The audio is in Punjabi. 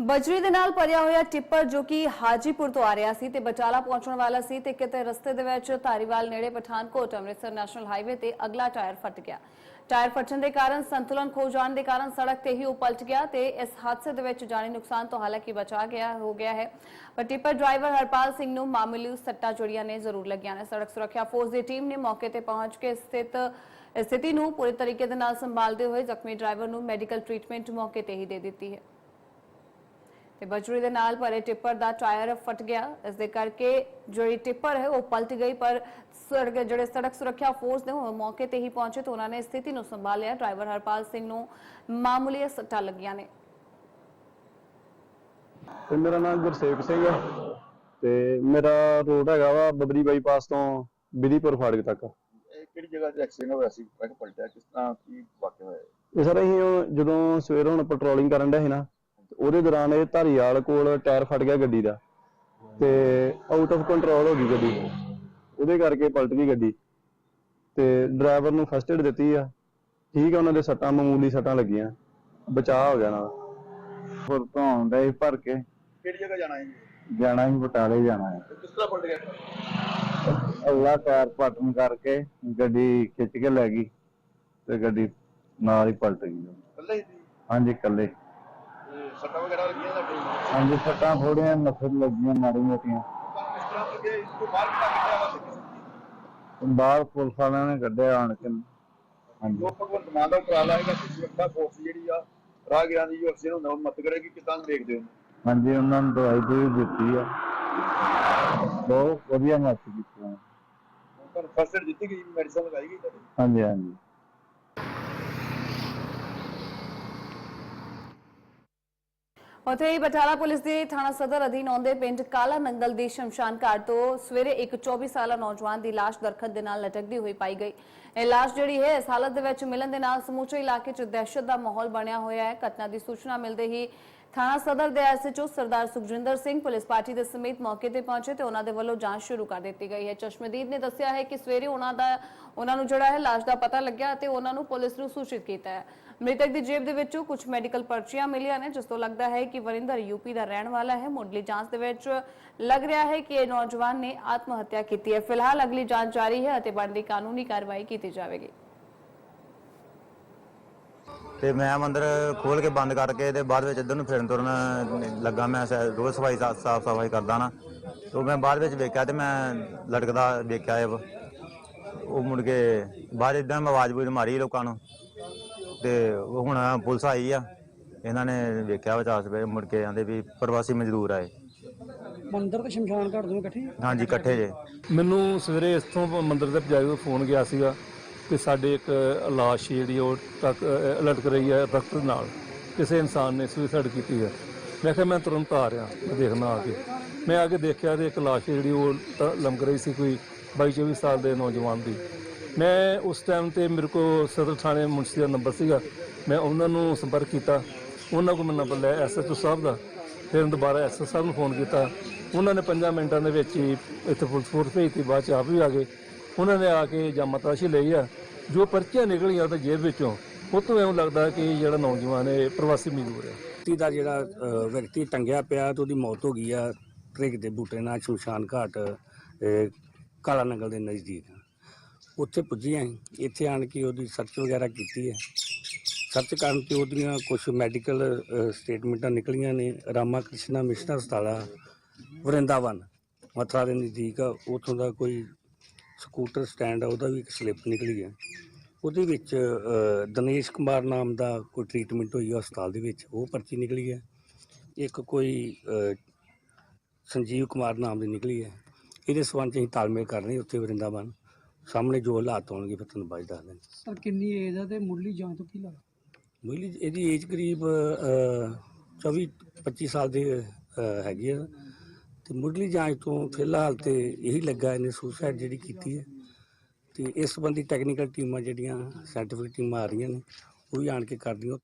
ਬਜਰੀ ਦੇ ਨਾਲ ਭਰਿਆ ਹੋਇਆ ਟਿੱਪਰ ਜੋ ਕਿ ਹਾਜੀਪੁਰ ਤੋਂ ਆ ਰਿਹਾ ਸੀ ਤੇ ਬਟਾਲਾ ਪਹੁੰਚਣ ਵਾਲਾ ਸੀ ਤੇ ਕਿਤੇ ਰਸਤੇ ਦੇ ਵਿੱਚ ਧਾਰੀਵਾਲ ਨੇੜੇ ਪਠਾਨਕੋਟ, ਅੰਮ੍ਰਿਤਸਰ ਨੈਸ਼ਨਲ ਹਾਈਵੇ ਤੇ ਅਗਲਾ ਟਾਇਰ ਫਟ ਗਿਆ। ਟਾਇਰ ਫਟਣ ਦੇ ਕਾਰਨ ਸੰਤੁਲਨ ਖੋ ਜਾਣ ਦੇ ਕਾਰਨ ਸੜਕ ਤੇ ਹੀ ਉਹ ਪਲਟ ਗਿਆ ਤੇ ਇਸ ਹਾਦਸੇ ਦੇ ਵਿੱਚ ਜਾਨੀ ਨੁਕਸਾਨ ਤੋਂ ਹਾਲਾਂਕਿ ਬਚਾ ਗਿਆ, ਹੋ ਗਿਆ ਹੈ। ਪਰ ਟਿੱਪਰ ਡਰਾਈਵਰ ਹਰਪਾਲ ਸਿੰਘ ਨੂੰ ਮਾਮੂਲੀ ਸੱਟਾਂ ਜੁੜੀਆਂ ਨੇ ਜ਼ਰੂਰ ਲੱਗੀਆਂ ਨੇ। ਸੜਕ ਸੁਰੱਖਿਆ ਫੋਰਸ ਦੀ ਟੀਮ ਨੇ ਮੌਕੇ ਤੇ ਪਹੁੰਚ ਕੇ ਸਥਿਤ ਸਥਿਤੀ ਨੂੰ ਪੂਰੇ ਤਰੀਕੇ ਦੇ ਨਾਲ ਸੰਭਾਲਦੇ ਹੋਏ ਜ਼ਖਮੀ ਡਰਾਈਵਰ ਨੂੰ ਮੈਡੀਕਲ ਟ੍ਰੀਟਮੈਂਟ ਮੌਕੇ ਤੇ ਹੀ ਦੇ ਦਿੱਤੀ ਹੈ। ਤੇ ਬਜਰੀ ਦੇ ਨਾਲ ਭਰੇ ਟਿੱਪਰ ਦਾ ਟਾਇਰ ਫਟ ਗਿਆ। ਇਸ ਦੇ ਕਰਕੇ ਜਿਹੜੀ ਟਿੱਪਰ ਹੈ ਉਹ ਪਲਟ ਗਈ ਪਰ ਸੜਕ ਜਿਹੜੇ ਸੜਕ ਸੁਰੱਖਿਆ ਫੋਰਸ ਨੇ ਉਹ ਮੌਕੇ ਤੇ ਹੀ ਪਹੁੰਚੇ ਤੇ ਉਹਨਾਂ ਨੇ ਸਥਿਤੀ ਨੂੰ ਸੰਭਾਲਿਆ। ਡਰਾਈਵਰ ਹਰਪਾਲ ਸਿੰਘ ਨੂੰ ਮਾਮੂਲੀ ਸੱਟਾਂ ਲੱਗੀਆਂ ਨੇ। ਤੇ ਮੇਰਾ ਨਾਮ ਗੁਰਸੇਵਕ ਸਿੰਘ ਹੈ ਤੇ ਮੇਰਾ ਰੋਡ ਹੈਗਾ ਵਾ ਬਬਰੀ ਬਾਈਪਾਸ ਤੋਂ ਬਿਧੀਪੁਰ ਫਾੜਕ ਤੱਕ। ਇਹ ਕਿਹੜੀ ਜਗ੍ਹਾ ਤੇ ਐਕਸੀਡੈਂਟ ਹੋਇਆ ਸੀ? ਟਰੱਕ ਪਲਟਿਆ? ਕਿਸ ਤਰ੍ਹਾਂ ਕੀ ਵਾਕਿਆ ਹੋਇਆ? ਇਹ ਸਰ ਅਸੀਂ ਉਹ ਜਦੋਂ ਸਵੇਰ ਹੁਣ ਪੈਟਰੋਲਿੰਗ ਕਰਨ ਡਿਆ ਸੀ ਨਾ ਉਹਦੇ ਦੌਰਾਨ ਇਹ ਧਾਰੀਵਾਲ ਕੋਲ ਟਾਇਰ ਫਟ ਗਿਆ ਗੱਡੀ ਦਾ ਤੇ ਆਊਟ ਆਫ ਕੰਟਰੋਲ ਹੋ ਗਈ ਗੱਡੀ। ਉਹਦੇ ਕਰਕੇ ਪਲਟ ਗਈ ਗੱਡੀ। ਤੇ ਡਰਾਈਵਰ ਨੂੰ ਫਸਟ ਏਡ ਦਿੱਤੀ ਆ। ਠੀਕ ਆ ਉਹਨਾਂ ਦੇ ਸੱਟਾਂ ਮਾਮੂਲੀ ਸੱਟਾਂ ਲੱਗੀਆਂ। ਬਚਾਅ ਹੋ ਗਿਆ ਨਾਲ। ਫੁਰ ਤੋਂ ਆਉਂਦਾ ਸੀ ਭਰ ਕੇ। ਕਿਹੜੀ ਜਗ੍ਹਾ ਜਾਣਾ ਹੈ ਜਾਣਾ ਸੀ ਬਟਾਲੇ ਜਾਣਾ ਹੈ ਕਿਸ ਤਰ੍ਹਾਂ ਪਲਟ ਗਿਆ? ਅੱਲਾ ਟਾਇਰ ਪਟਨ ਕਰਕੇ ਗੱਡੀ ਖਿੱਚ ਕੇ ਲੈ ਗਈ ਤੇ ਗੱਡੀ ਨਾਲ ਹੀ ਪਲਟ ਗਈ। ਕੱਲੇ ਹੀ ਹਾਂਜੀ ਕੱਲੇ ਸੱਟਾਂ ਵਗੈਰਾ ਲੱਗੀਆਂ ਤੁਹਾਡੇ ਹਾਂਜੀ ਸੱਟਾਂ ਥੋੜੀਆਂ ਨਫਰ ਲੱਗੀਆਂ ਮਾੜੀ ਮੋਟੀਆਂ। ਕਿਸ ਤਰ੍ਹਾਂ ਲੱਗੇ ਇਸ ਤੋਂ ਬਾਹਰ ਕਿੱਦਾਂ ਕਿੱਦਾਂ ਵਾ ਕਿਸੇ ਦੀ? ਬਾਹਰ ਪੁਲਿਸ ਵਾਲਿਆਂ ਨੇ ਕੱਢਿਆ ਆਣ ਕੇ। ਹਾਂਜੀ। ਜੋ ਭਗਵੰਤ ਮਾਨ ਦਾ ਉਪਰਾਲਾ ਹੈਗਾ ਸੁਰੱਖਿਆ ਫੋਰਸ ਜਿਹੜੀ ਆ ਰਾਹਗੀਰਾਂ ਦੀ ਜੋ ਐਕਸੀਡੈਂਟ ਹੁੰਦਾ ਉਹ ਮਦਦ ਕਰੇਗੀ ਕਿਦਾਂ ਦੇਖਦੇ ਹੋ? ਹਾਂਜੀ ਉਹਨਾਂ ਨੂੰ ਦਵਾਈ ਦੂਈ ਦਿੱਤੀ ਆ। ਬਹੁਤ ਵਧੀਆ ਮਦਦ ਕੀਤੀ। ਉਹਨਾਂ ਨੇ। ਫਸਟ ਏਡ ਦਿੱਤੀ ਗਈ ਮੈਡੀਸਨ ਲਗਾਈ ਗਈ ਤੁਹਾਡੀ? ਹਾਂਜੀ ਹਾਂਜੀ। ਉੱਥੇ ਹੀ ਬਟਾਲਾ ਪੁਲਿਸ ਦੇ ਥਾਣਾ ਸਦਰ ਅਧੀਨ ਆਉਂਦੇ ਪਿੰਡ ਕਾਲਾ ਨੰਗਲ ਦੀ ਸ਼ਮਸ਼ਾਨ ਘਾਟ ਤੋਂ ਸਵੇਰੇ ਇੱਕ 24 ਸਾਲਾ ਨੌਜਵਾਨ ਦੀ ਲਾਸ਼ ਦਰਖਤ ਦੇ ਨਾਲ ਲਟਕਦੀ ਹੋਈ ਪਾਈ ਗਈ। ਇਹ ਲਾਸ਼ ਜਿਹੜੀ ਹੈ, ਇਸ ਹਾਲਤ ਦੇ ਵਿੱਚ ਮਿਲਣ ਦੇ ਨਾਲ ਸਮੁੱਚੇ ਇਲਾਕੇ 'ਚ ਦਹਿਸ਼ਤ ਦਾ ਮਾਹੌਲ ਬਣਿਆ ਹੋਇਆ ਹੈ। ਘਟਨਾ ਦੀ ਸੂਚਨਾ ਮਿਲਦੇ ਹੀ ਥਾਣਾ ਸਦਰ ਦੇ SHO Sardar Sukhjinder Singh police party ਦੇ ਸਮੇਤ ਮੌਕੇ ਤੇ ਪਹੁੰਚੇ ਤੇ ਉਹਨਾਂ ਦੇ ਵੱਲੋਂ ਜਾਂਚ ਸ਼ੁਰੂ ਕਰ ਦਿੱਤੀ ਗਈ ਹੈ। ਚਸ਼ਮਦੀਦ ਨੇ ਦੱਸਿਆ ਹੈ ਕਿ ਸਵੇਰੇ ਉਹਨਾਂ ਦਾ, ਉਹਨਾਂ ਨੂੰ ਜਿਹੜਾ ਹੈ, ਲਾਸ਼ ਦਾ ਪਤਾ ਲੱਗਿਆ ਤੇ ਉਹਨਾਂ ਨੂੰ ਪੁਲਿਸ ਨੂੰ ਸੂਚਿਤ ਕੀਤਾ ਹੈ। ਮ੍ਰਿਤਕ ਦੀ ਜੇਬ ਦੇ ਵਿੱਚੋਂ ਕੁਝ ਮੈਡੀਕਲ ਪਰਚੀਆਂ ਮਿਲੀਆਂ ਨੇ, ਜਿਸ ਤੋਂ ਲੱਗਦਾ ਹੈ ਕਿ ਵਰਿੰਦਰ ਯੂਪੀ ਦਾ ਰਹਿਣ ਵਾਲਾ ਹੈ। ਮੁੱਢਲੀ ਜਾਂਚ ਦੇ ਵਿੱਚ ਲੱਗ ਰਿਹਾ ਹੈ ਕਿ ਇਹ ਨੌਜਵਾਨ ਨੇ ਆਤਮ ਹੱਤਿਆ ਕੀਤੀ ਹੈ। ਫਿਲਹਾਲ ਅਗਲੀ ਜਾਂਚ ਜਾਰੀ ਹੈ ਅਤੇ ਬਣਦੀ ਕਾਨੂੰਨੀ ਕਾਰਵਾਈ ਕੀਤੀ ਜਾਵੇਗੀ। ਤੇ ਮੈਂ ਮੰਦਰ ਖੋਲ ਕੇ ਬੰਦ ਕਰਕੇ ਤੇ ਬਾਅਦ ਵਿੱਚ ਇੱਧਰ ਨੂੰ ਫਿਰਨ ਤੁਰਨ ਲੱਗਾ ਮੈਂ ਰੋਜ਼ ਸਫ਼ਾਈ ਸਾਫ਼ ਸਫ਼ਾਈ ਕਰਦਾ ਨਾ। ਤੇ ਮੈਂ ਬਾਅਦ ਵਿੱਚ ਵੇਖਿਆ ਤੇ ਮੈਂ ਲਟਕਦਾ ਵੇਖਿਆ ਇਹ, ਉਹ ਮੁੜ ਕੇ ਬਾਹਰ ਇਦਾਂ ਆਵਾਜ਼ ਬੂਝ ਮਾਰੀ ਲੋਕਾਂ ਨੂੰ। ਤੇ ਉਹ ਹੁਣ ਪੁਲਿਸ ਆਈ ਆ। ਇਹਨਾਂ ਨੇ ਵੇਖਿਆ ਵਿਚਾਸ ਵੇ ਮੁੜ ਕੇ ਆਂਦੇ ਵੀ ਪ੍ਰਵਾਸੀ ਮਜ਼ਦੂਰ ਆਏ। ਮੰਦਰ ਤੇ ਸ਼ਮਸ਼ਾਨ ਘਾਟ ਦੋਵੇਂ ਇਕੱਠੇ? ਹਾਂਜੀ ਇਕੱਠੇ ਜੇ। ਮੈਨੂੰ ਸਵੇਰੇ ਇੱਥੋਂ ਮੰਦਿਰ ਦੇ ਪਜਾਏ ਤੋਂ ਫੋਨ ਗਿਆ ਸੀਗਾ ਕਿ ਸਾਡੇ ਇੱਕ ਲਾਸ਼ ਜਿਹੜੀ ਉਹ ਟੱਕ ਅਹ ਲਟਕ ਰਹੀ ਹੈ ਦਰਖਤ ਨਾਲ। ਕਿਸੇ ਇਨਸਾਨ ਨੇ ਸੁਸਾਈਡ ਕੀਤੀ ਹੈ ਮੈਂ ਕਿਹਾ ਮੈਂ ਤੁਰੰਤ ਆ ਰਿਹਾ ਮੈਂ ਦੇਖਣਾ ਆ ਕੇ। ਮੈਂ ਆ ਕੇ ਦੇਖਿਆ ਤੇ ਇੱਕ ਲਾਸ਼ ਜਿਹੜੀ ਉਹ ਲਮਕ ਰਹੀ ਸੀ ਕੋਈ 22 24 ਸਾਲ ਦੇ ਨੌਜਵਾਨ ਦੀ। ਮੈਂ ਉਸ ਟਾਈਮ ਤੇ ਮੇਰੇ ਕੋਲ ਸਦਰ ਥਾਣੇ ਮੁਨਸੀ ਦਾ ਨੰਬਰ ਸੀਗਾ। ਮੈਂ ਉਹਨਾਂ ਨੂੰ ਸੰਪਰਕ ਕੀਤਾ। ਉਹਨਾਂ ਕੋਲ ਮੈਂ ਨੰਬਰ ਲਿਆ ਐਸਐਚਓ ਸਾਹਿਬ ਦਾ। ਫਿਰ ਦੁਬਾਰਾ ਐਸਐਸ ਸਾਹਿਬ ਨੂੰ ਫੋਨ ਕੀਤਾ। ਉਹਨਾਂ ਨੇ 5 ਮਿੰਟਾਂ ਦੇ ਵਿੱਚ ਹੀ ਇੱਥੇ ਪੁਲਿਸ ਫੋਰਸ ਭੇਜਤੀ। ਬਾਅਦ ਚ ਆਪ ਵੀ ਆ ਗਏ। ਉਹਨਾਂ ਨੇ ਆ ਕੇ ਜਾਮਾ ਤਲਾਸ਼ੀ ਲਈ ਆ। ਜੋ ਪਰਚੀਆਂ ਨਿਕਲੀਆਂ ਤਾਂ ਜੇਬ ਵਿੱਚੋਂ ਉਹ ਤੋਂ ਐਂ ਲੱਗਦਾ ਕਿ ਜਿਹੜਾ ਨੌਜਵਾਨ ਹੈ ਪ੍ਰਵਾਸੀ ਮਜ਼ਦੂਰ ਹੈ। ਵਿਅਕਤੀ ਦਾ ਜਿਹੜਾ ਵਿਅਕਤੀ ਟੰਗਿਆ ਪਿਆ ਤੇ ਉਹਦੀ ਮੌਤ ਹੋ ਗਈ ਆ। ਟ੍ਰਿਕ ਦੇ ਬੂਟੇ ਨਾਲ ਸ਼ਮਸ਼ਾਨ ਘਾਟ ਅ, ਕਾਲਾ ਨੰਗਲ ਦੇ ਨਜ਼ਦੀਕ। ਉੱਥੇ ਪੁੱਜੀਆਂ ਅਸੀਂ ਇੱਥੇ ਆਣ ਕੇ ਉਹਦੀ ਸਰਚ ਵਗੈਰਾ ਕੀਤੀ ਹੈ। ਸਰਚ ਕਰਨ ਤੇ ਉਹਦੀਆਂ ਕੁਝ ਮੈਡੀਕਲ ਸਟੇਟਮੈਂਟਾਂ ਨਿਕਲੀਆਂ ਨੇ। ਰਾਮਾ ਕ੍ਰਿਸ਼ਨਾ ਮਿਸ਼ਨ ਹਸਪਤਾਲ ਵਰਿੰਦਾਵਨ ਮਥੁਰਾ ਦੇ ਨਜ਼ਦੀਕ ਆ, ਉੱਥੋਂ ਦਾ ਕੋਈ ਸਕੂਟਰ ਸਟੈਂਡ ਆ ਉਹਦਾ ਵੀ ਇੱਕ ਸਲਿੱਪ ਨਿਕਲੀ ਹੈ ਉਹਦੇ ਵਿੱਚ ਅ, ਦਿਨੇਸ਼ ਕੁਮਾਰ ਨਾਮ ਦਾ ਕੋਈ ਟ੍ਰੀਟਮੈਂਟ ਹੋਈ ਆ ਹਸਪਤਾਲ ਦੇ ਵਿੱਚ। ਉਹ ਪਰਚੀ ਨਿਕਲੀ ਹੈ ਇੱਕ ਕੋਈ ਸੰਜੀਵ ਕੁਮਾਰ ਨਾਮ ਦੀ ਨਿਕਲੀ ਹੈ ਇਹਦੇ ਸਬੰਧ 'ਚ ਅਸੀਂ ਤਾਲਮੇਲ ਕਰ ਰਹੇ ਉੱਥੇ ਵਰਿੰਦਾਵਨ। ਸਾਹਮਣੇ ਜੋ ਹਾਲਾਤ ਹੋਣਗੇ ਫਿਰ ਤੁਹਾਨੂੰ ਬਾਅਦ 'ਚ ਦੱਸ ਦਿੰਦੇ ਸਰ ਕਿੰਨੀ ਏਜ ਹੈ ਤੇ ਮੁੱਢਲੀ ਜਾਂਚ ਤੋਂ ਕੀ ਲੱਗਦਾ? ਮੁੱਢਲੀ ਇਹਦੀ ਏਜ ਕਰੀਬ ਅ, 24 25 ਸਾਲ ਦੀ ਅ, ਹੈਗੀ ਹੈ ਤੇ ਮੁੱਢਲੀ ਜਾਂਚ ਤੋਂ ਫਿਲਹਾਲ ਤੇ ਇਹੀ ਲੱਗਾ ਇਹਨੇ ਸੁਸਾਈਡ ਜਿਹੜੀ ਕੀਤੀ ਹੈ। ਤੇ ਇਸ ਸੰਬੰਧੀ ਟੈਕਨੀਕਲ ਟੀਮਾਂ ਜਿਹੜੀਆਂ ਸਾਇੰਟੀਫਿਕ ਟੀਮਾਂ ਆ ਰਹੀਆਂ ਨੇ ਉਹ ਵੀ ਆਣ ਕੇ ਕਰਦੀਆਂ